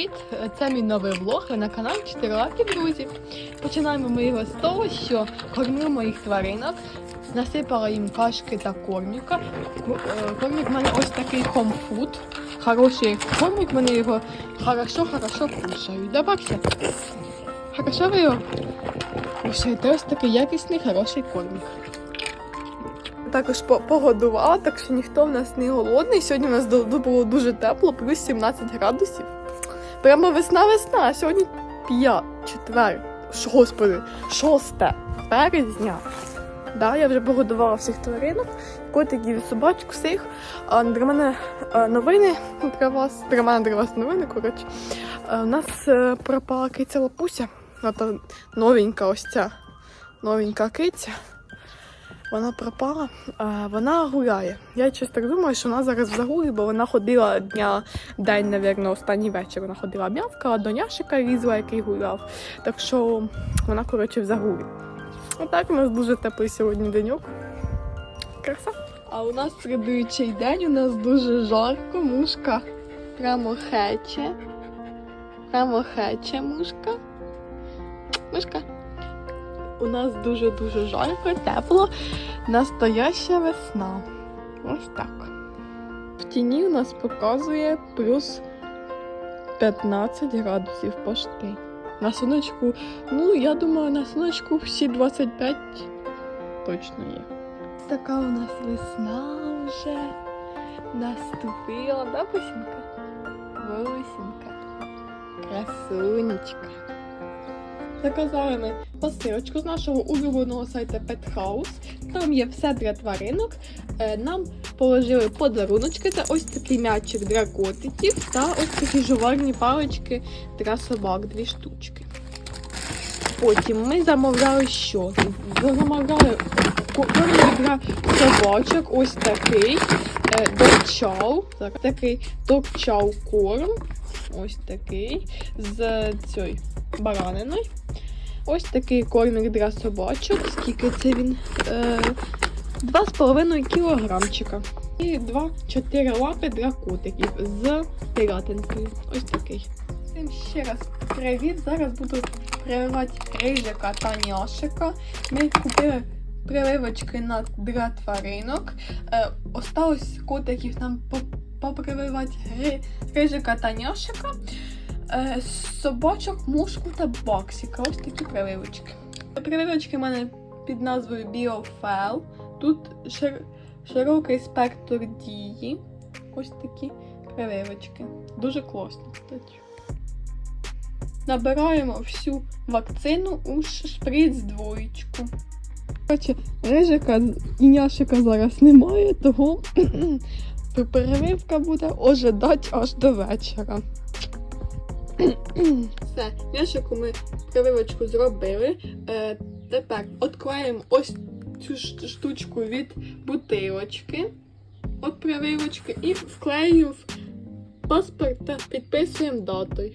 Привіт! Це мій новий влог. Ви на каналі 4 лапки, друзі. Починаємо ми його з того, що кормлю моїх тваринок, насипала їм кашки та корміка. Е, Кормік в мене ось такий хомфуд. Хороший кормік, вони його хорошо-хорошо кушають. Да? Хорошо ви його кушаєте? Ось такий якісний, хороший кормік. Також погодувала, так що ніхто в нас не голодний. Сьогодні у нас було дуже тепло, плюс 17 градусів. Прямо весна-весна, сьогодні 5, 4, ш- господи, 6 березня. Да, я вже погодувала всіх тваринок, котиків собачок всіх. А для мене е, новини для вас, для мене для вас новини, коротше. Е, У нас е, пропала киця лапуся. Ото новенька ось ця новенька киця. Вона пропала, вона гуляє. Я щось так думаю, що вона зараз в загулі, бо вона ходила дня, день, напевно, останній вечір. Вона ходила м'явкала, до няшика різла, який гуляв. Так що вона, коротше, в загулі. Отак у нас дуже теплий сьогодні деньок. Краса. А у нас слідуючий день, у нас дуже жарко, мушка прямо хече. Прямо хече мушка. Мушка. У нас дуже-дуже жарко, тепло, настояща весна. Ось так. В тіні у нас показує плюс 15 градусів пошти. На сонечку, ну я думаю, на сонечку всі 25 точно є. Така у нас весна вже наступила, да, Бусінка? Бусінка. Красунечка. Заказали ми посилочку з нашого улюбленого сайту Pet House. Там є все для тваринок. Е, Нам положили подаруночки. Це ось такий м'ячик для котиків та ось такі жувальні палички для собак, дві штучки. Потім ми замовляли що? Замовляли корм для собачок, ось такий е, докчау. Так, такий докчау корм. Ось такий з цією бараниною. Ось такий кормик для собачок. Скільки це він? Е, 2,5 кілограмчика. І 2-4 лапи для котиків з пірятинкою. Ось такий. Всім ще раз привіт. Зараз буду прививати рижика та няшика. Ми купили прививочки на для тваринок. Е, осталось котиків нам по- попрививати рижика та няшика. Е, собачок, мушку та баксіка. Ось такі прививочки. Прививочки в мене під назвою BioFell. Тут шир- широкий спектр дії. Ось такі прививочки. Дуже кстати. Набираємо всю вакцину у шприц двоєчку. Коротше, рижика і няшика зараз немає, того переривка буде ожидати аж до вечора. Все, няшику ми прививочку зробили. Е, тепер відклеїмо ось цю штучку від бутилочки. От прививочки і вклеюємо в паспорт та підписуємо датою.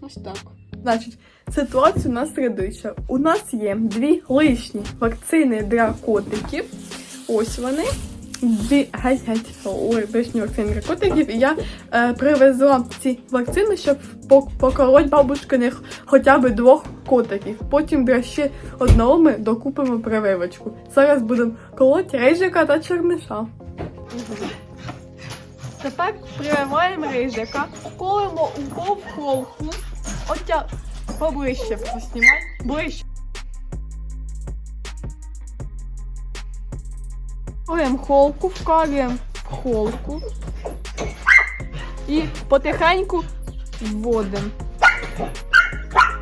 Ось так. Значить, ситуація у нас слідуюча. У нас є дві лишні вакцини для котиків. Ось вони. Лишні вакцини для котиків. І я е, привезла ці вакцини, щоб пок- поколоть бабушкиних хоча б двох котиків. Потім для ще одного ми докупимо прививочку. Зараз будемо колоть рижика та черниша. Тепер прививаємо рижика, колемо укол в холку. Оття поближче поснімай. Ближче. Колем холку, вкалюємо в холку. І потихеньку вводимо.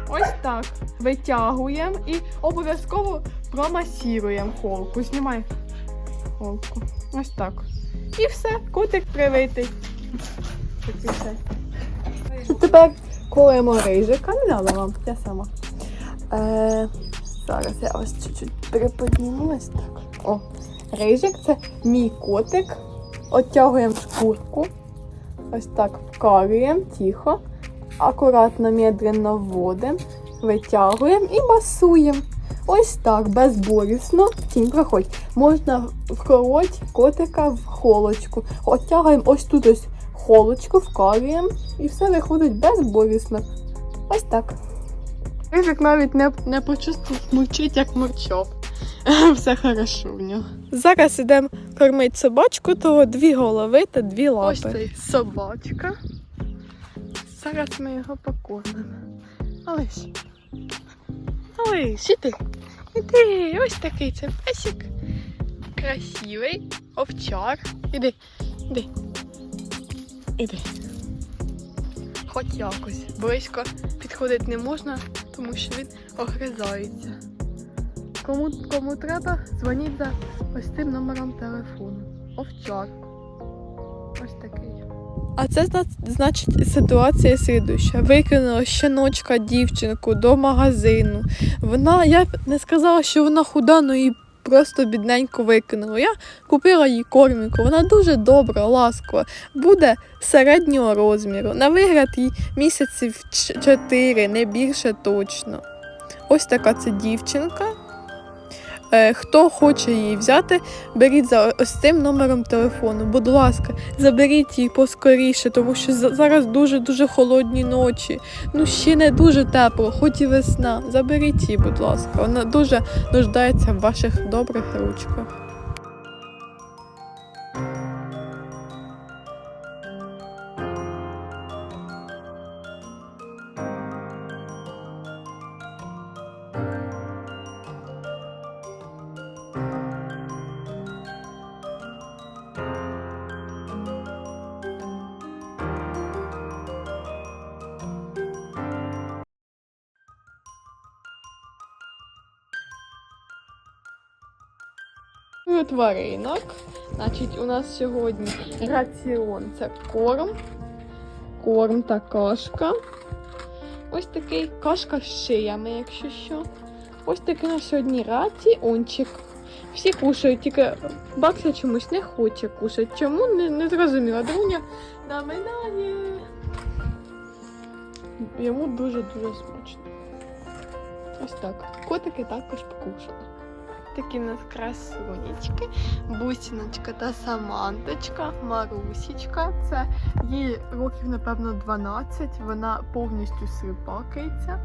Ось так. Витягуємо і обов'язково промасіруємо холку. Знімай холку. Ось так. І все, котик привитий. Тепер колемо рижика. Не дала вам, я сама. Е, зараз я ось чуть-чуть приподніму ось так. О, рижик це мій котик. Оттягуємо шкурку. Ось так вкарюємо тихо. Акуратно, медленно вводимо, витягуємо і масуємо. Ось так, безболісно. Тінь проходь. Можна вколоть котика в холочку. Оттягуємо ось тут ось холочку, вкалюємо і все виходить безболісно. Ось так. Рижик навіть не, не почувствував, мурчить, як мурчав. Все хорошо в нього. Зараз ідемо кормити собачку, того дві голови та дві лапи. Ось цей собачка. Зараз ми його покормимо. Алиш. Алиш, іди. Іди, ось такий це песик. Красивий, овчар. Іди, іди. Іди. Хоч якось. Близько підходити не можна, тому що він огризається. Кому, кому треба, дзвоніть за ось цим номером телефону. Овчар. Ось такий. А це значить ситуація слідуща. Викинула щеночка дівчинку до магазину. Вона, я не сказала, що вона худа, ну і просто бідненько викинула. Я купила їй корміку. Вона дуже добра, ласкова. Буде середнього розміру. На вигляд їй місяців 4, не більше точно. Ось така це дівчинка. Е, Хто хоче її взяти, беріть за ось цим номером телефону. Будь ласка, заберіть її поскоріше, тому що за- зараз дуже-дуже холодні ночі. Ну ще не дуже тепло, хоч і весна. Заберіть її, будь ласка. Вона дуже нуждається в ваших добрих ручках. Тваринок. Значить, у нас сьогодні раціон це корм, корм та кашка. Ось такий кашка з шиями, якщо що. Ось такий на сьогодні раціончик. Всі кушають, тільки Бакся чомусь не хоче кушати. Чому не, не зрозуміла. Друня наминає. Йому дуже-дуже смачно. Ось так. Котики також покушали. Такі в нас красунечки, бусіночка та саманточка, Марусічка. Це їй років, напевно, 12, вона повністю сліпакається.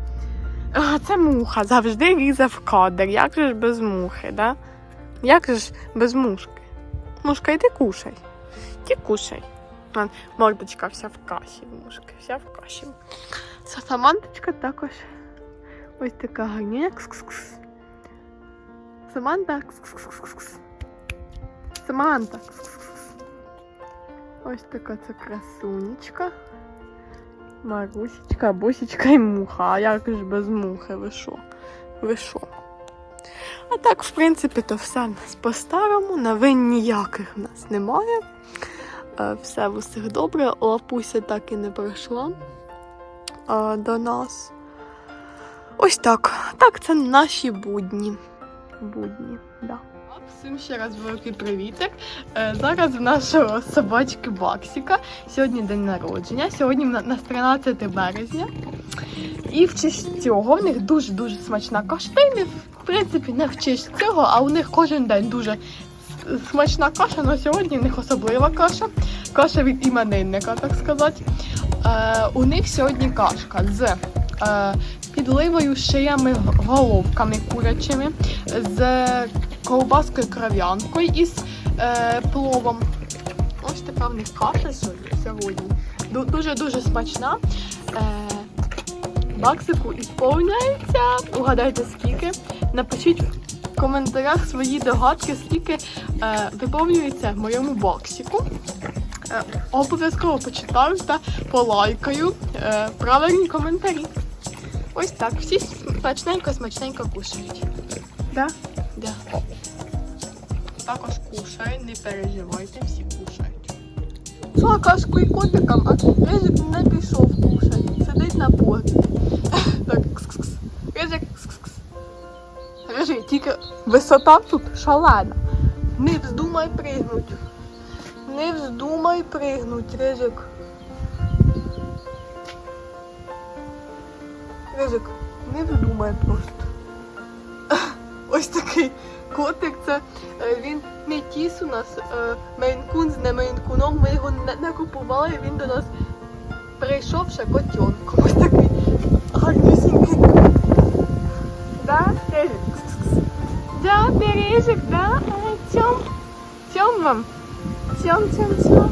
А, це муха, завжди різе в кадр. Як же ж без мухи, да? Як же ж без мушки? Мушка, йди кушай. Ти кушай. Мордочка вся в каші, мушки, вся в каші. Саманточка також ось така гарня. Кс-кс-кс. Саманта. Кс-кс-кс-кс. Саманта. Ось така це красунечка. Марусечка, бусечка і муха. А як ж без мухи? Ви що? Ви що? А так, в принципі, то все в нас по-старому. Новин ніяких в нас немає. Е, Все в усіх добре. Лапуся так і не прийшла е, до нас. Ось так. Так, це наші будні будні. Да. Всім ще раз великий привітик. Е, Зараз в нашого собачки Баксіка. Сьогодні день народження. Сьогодні на- нас 13 березня. І в честь цього в них дуже-дуже смачна каша. Та в принципі, не в честь цього, а у них кожен день дуже смачна каша, але сьогодні в них особлива каша. Каша від іменинника, так сказати. Е, у них сьогодні кашка з е, підливою шиями головками курячими, з ковбаскою кров'янкою і е, пловом. Ось така в них каша сьогодні. Дуже-дуже смачна. Е, Баксику ісповняється. Угадайте скільки. Напишіть в коментарях свої догадки, скільки е, виповнюється моєму боксику. Е, обов'язково почитаю та полайкаю е, правильні коментарі. Ось так. Всі смачненько, смачненько кушають. Да? Да. Також кушають, не переживайте, всі кушають. Що кашку і котикам, а Ризик не пішов кушати. Сидить на полі. Так, кс-кс-кс. Ризик, кс-кс-кс. Рижик, тільки висота тут шалена. Не вздумай пригнуть. Не вздумай пригнуть, Рижик. Рижик, не вздумай просто. Ось такий котик. Це е, він метіс у нас е, мейнкун з не мейнкуном. Ми його не, не купували. Він до нас прийшов ще котенком. Ось такий гарнюсінький. Да? Да, бережик, да? Тьом. Тьом вам. Тьом, тьом, тьом.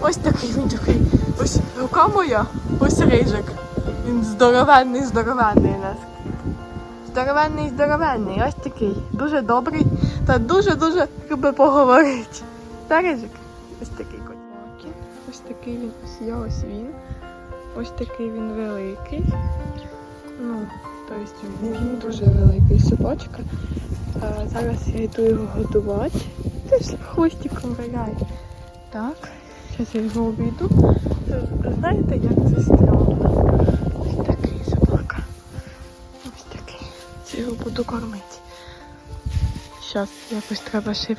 Ось такий він такий. Ось рука моя, ось рижик. Він здоровенний, здоровенний у нас. Здоровенний, здоровенний, ось такий. Дуже добрий та дуже-дуже любить поговорити. Та рижик? Ось такий котик. Ось такий він, ось я, ось він. Ось такий він великий. Ну, тобто він, дуже великий собачка. А, зараз я йду його годувати. Ти ж хвостиком виляє. Так, зараз я його обійду. Знаєте, як це странно? Буду кормити. Зараз якось треба ще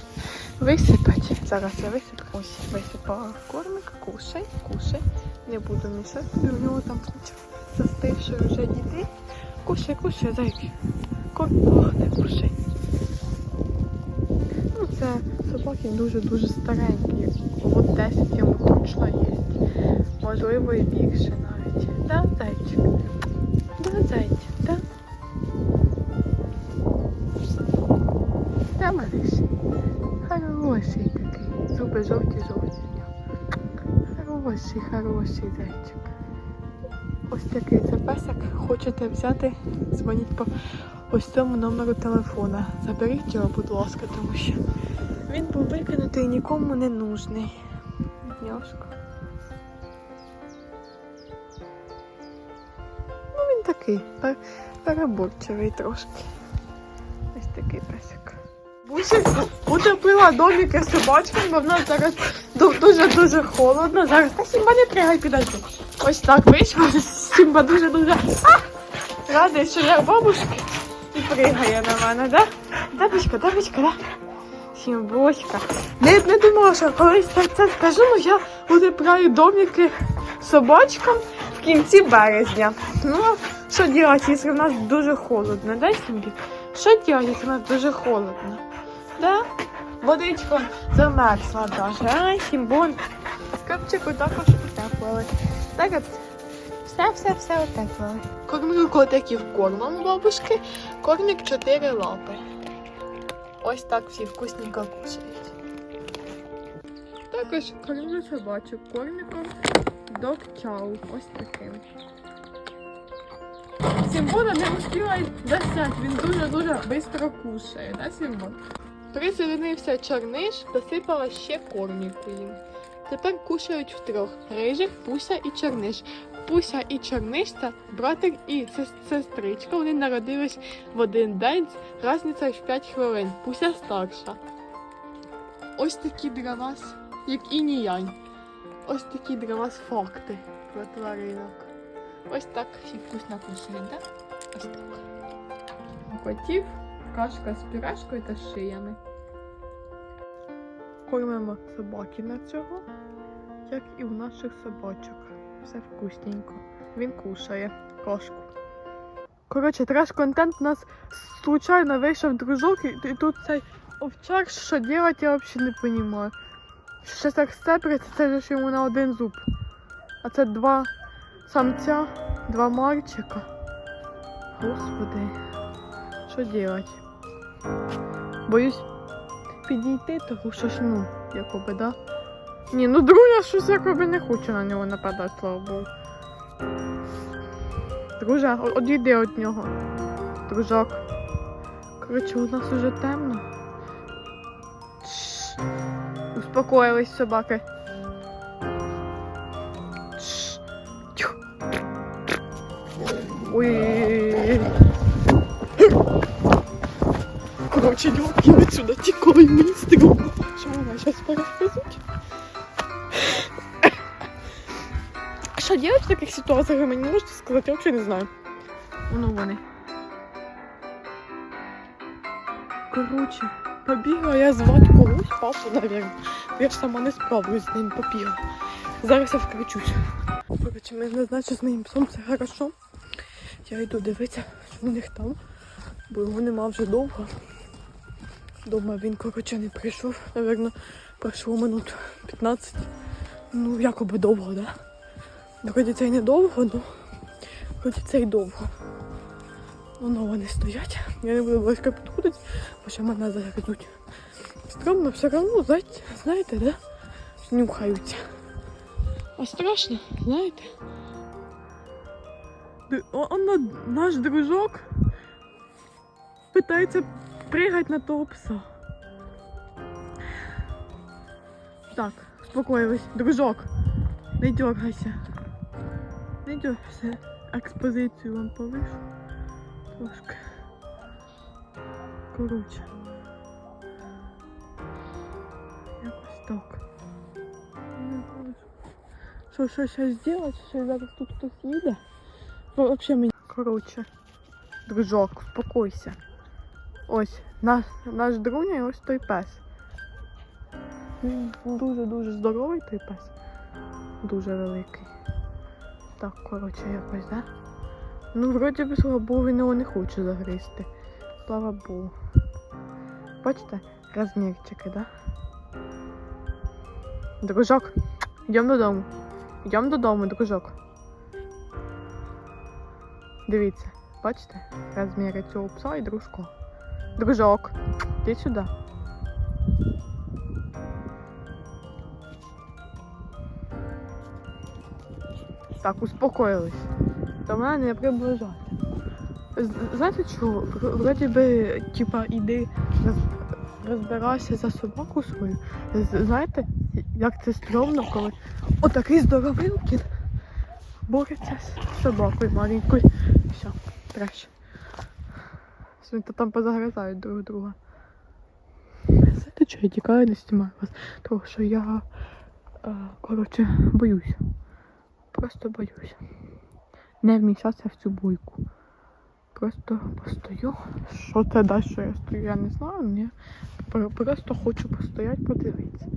висипати. Зараз я висиплю. Ось висипала кормик. Кушай, кушай. Не буду мішати. У нього там застивши вже дітей. Кушай, кушай, зайки. Корм пахне, кушай. Ну, це собаки дуже-дуже старенькі. От 10 йому точно є. Можливо, і більше навіть. Да, зайчик? Да, зайчик, да? Да, малыш? Хороший такий. Зуби жовті-жовті. Хороший, хороший зайчик. Ось такий це песик. Хочете взяти, дзвоніть по ось цьому номеру телефона. Заберіть його, будь ласка, тому що він був викинутий і нікому не нужний. Бідняшка. Ну він такий, пер- переборчивий трошки. Ось такий песик. Утопила домики з собачками, бо в нас зараз дуже-дуже холодно. Зараз та Сімба не пригай підожди. Ось так вийшло. Сімба дуже-дуже радий, що я бабушки і пригає на мене, да? Дабочка, дабочка, да? Сімбочка. Не, не думала, що колись так це скажу, але я утепляю домики собачкам в кінці березня. Ну, що робити, якщо в нас дуже холодно, да, Сімбі? Що робити, якщо в нас дуже холодно? Да? Водичка замерзла даже. Сімбон. Скапчику також утеплили. Так от все-все-все утеплили. Кормлю котиків кормом бабушки. Кормик чотири лапи. Ось так всі вкусненько кушають. Також кормлю собачок кормиком Dog Chow. Ось таким. Сімбона не успіла й він дуже-дуже швидко кушає, да, Сімбон? Присоединився чорниш, досипала ще корміку їм. Тепер кушають втрьох рижик, Пуся і чорниш. Пуся і чорниш це братик і сестричка. Вони народились в один день, різниця в 5 хвилин. Пуся старша. Ось такі для вас, як і ніянь. Ось такі для вас факти про тваринок. Ось так всі вкусно кушають, да? Ось так. Котів кашка з пюрешкою та шиями. Кормимо собаки на цього, як і у наших собачок. Все вкусненько. Він кушає кашку. Коротше, треш-контент у нас случайно вийшов дружок, і, тут цей овчар, що робити, я взагалі не розумію. Ще так степриться, це ж йому на один зуб. А це два самця, два мальчика. Господи, що робити? Боюсь підійти, тому що ж, ну, якоби, да? Ні, ну друга щось якоби не хоче на нього нападати, слава Богу. Друже, одійди від нього. Дружок. Коротше, у нас уже темно. Успокоїлись собаки. Ой. Коротше, дівки відсюди тікай, мені стрьомно. Що вона зараз перехвизуть? Що делать в таких ситуаціях, ви мені можете сказати, я взагалі не знаю. Ну вони. Коротше, побігла я звати когось, папу, навіть. Я ж сама не справлюсь з ним, побігла. Зараз я вкричусь. Коротше, ми значить з моїм псом все хорошо. Я йду дивитися, що у них там. бо його нема вже довго. Дома він, коротше, не прийшов. Наверно, пройшло минут 15. Ну, якоби довго, да? Вроді це й не довго, ну вроді це й довго. Воно вони стоять. Я не буду близько підходити, бо ще мене загризуть. Странно, все одно, знаєте, да? Нюхаються. А страшно, знаєте? Д- о- Оно, наш дружок питається пригати на того пса. Так, успокоїлись. Дружок, не дергайся. Не дергайся. Експозицію вам повишу. Трошки. Коротше. Якось так. Не знаю. Що, що зараз зробити? Що зараз тут хтось їде? Ну, Вообще мені. Коротше. Дружок, успокойся. Ось, наш, наш друня і ось той пес. Він дуже-дуже здоровий той пес. Дуже великий. Так, коротше, якось, да? Ну, вроді би, слава Богу, він його не хоче загризти. Слава Богу. Бачите, розмірчики, да? Дружок, йдемо додому. Йдемо додому, дружок. Дивіться, бачите? Розміри цього пса і дружко. Дружок, іди сюди. Так, успокоїлись. До мене не приближати. Знаєте чого? Вроді би, типа, іди роз- розбирайся за собаку свою. Знаєте, як це стрьомно, коли отакий здоровилкін бореться з собакою маленькою. Все, треш. Вони то там позагризають друг друга. Знаєте, що я тікаю, не знімаю вас, тому що я, е, коротше, боюсь. Просто боюсь. Не вмішатися в цю бойку. Просто постою. Що це дасть, що я стою, я не знаю. Ні. Просто хочу постояти, подивитися.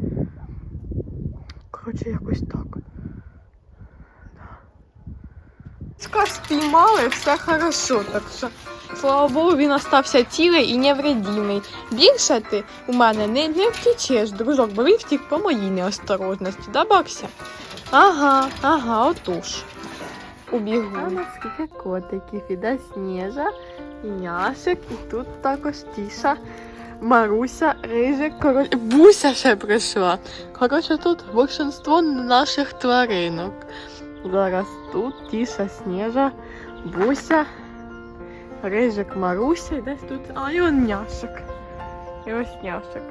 Коротше, якось так. Скаж спіймали, все хорошо, так що. Слава Богу, він остався цілий і невредимий. Більше ти у мене не, не втічеш, дружок, бо він втік по моїй неосторожності, да, Бакся? Ага, ага, отож. Убігу. А наскільки котиків іде Сніжа, Няшик, і тут також Тіша, Маруся, Рижик, коротше, Буся ще прийшла. Коротше, тут більшинство наших тваринок. Зараз тут Тіша, Сніжа, Буся, Рижик, Маруся, і десь тут. А, і он Няшик. І ось Няшик.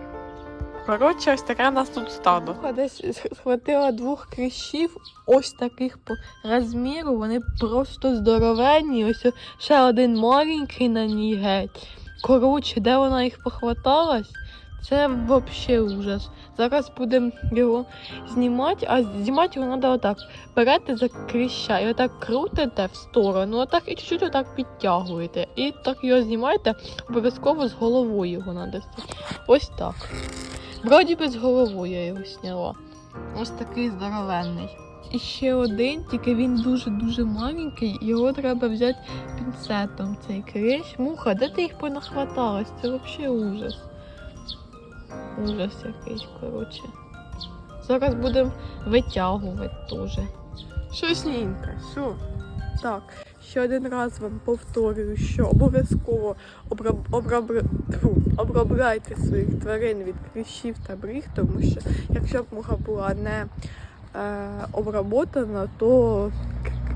Коротше, ось таке у нас тут стадо. Десь схватила двох кліщів, ось таких по розміру, вони просто здоровенні. Ось ще один маленький на ній геть. Коротше, де вона їх похваталась, це взагалі ужас. Зараз будемо його знімати, а знімати його треба отак. Берете за кліща і отак крутите в сторону, отак і чуть-чуть отак підтягуєте. І так його знімаєте, обов'язково з головою його треба. Ось так. Вроді би з головою я його зняла. Ось такий здоровенний. І ще один, тільки він дуже-дуже маленький, його треба взяти пінцетом. Цей клещ. Муха, де ти їх понахваталась? Це взагалі ужас. Ужас якийсь, коротше. Зараз будемо витягувати теж. Щось нінька, що? Так, ще один раз вам повторюю, що обов'язково обраб... обраб... обробляйте своїх тварин від кліщів та бріг, тому що якщо б муха була не е, обработана, то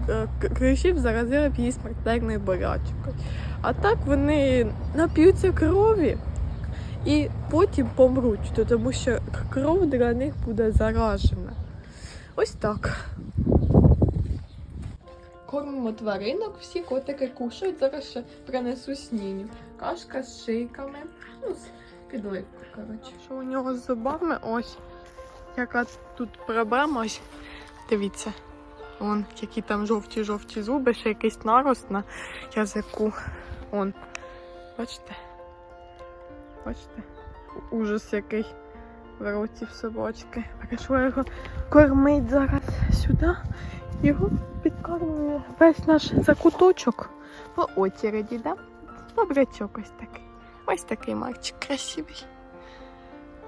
к- к- кліщів заразила б її смертельною болячкою. А так вони нап'ються крові і потім помруть, то- тому що кров для них буде заражена. Ось так. Кормимо тваринок, всі котики кушають. Зараз ще принесу сніню. Кашка з шийками. Ну, з підливкою, коротше. Що у нього з зубами? Ось. Яка тут проблема? Ось. Дивіться. Вон, які там жовті-жовті зуби, ще якийсь нарост на язику. Вон. Бачите? Бачите? Ужас який в роті в собачки. Прийшло його кормить зараз сюди. Його підкормує весь наш закуточок по очереді, да? Добрячок ось такий. Ось такий мальчик красивий.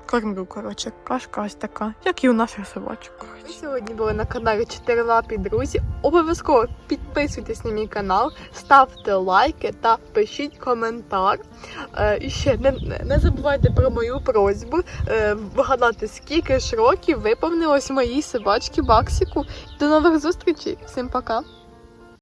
Кормлю, коротше, кашка ось така, як і у наших собачок. Ми сьогодні були на каналі Чотирилапі друзі. Обов'язково підписуйтесь на мій канал, ставте лайки та пишіть коментар. Е, і ще не, не- забувайте про мою просьбу е, вгадати, скільки ж років виповнилось моїй собачці Баксіку. До нових зустрічей! Всім пока!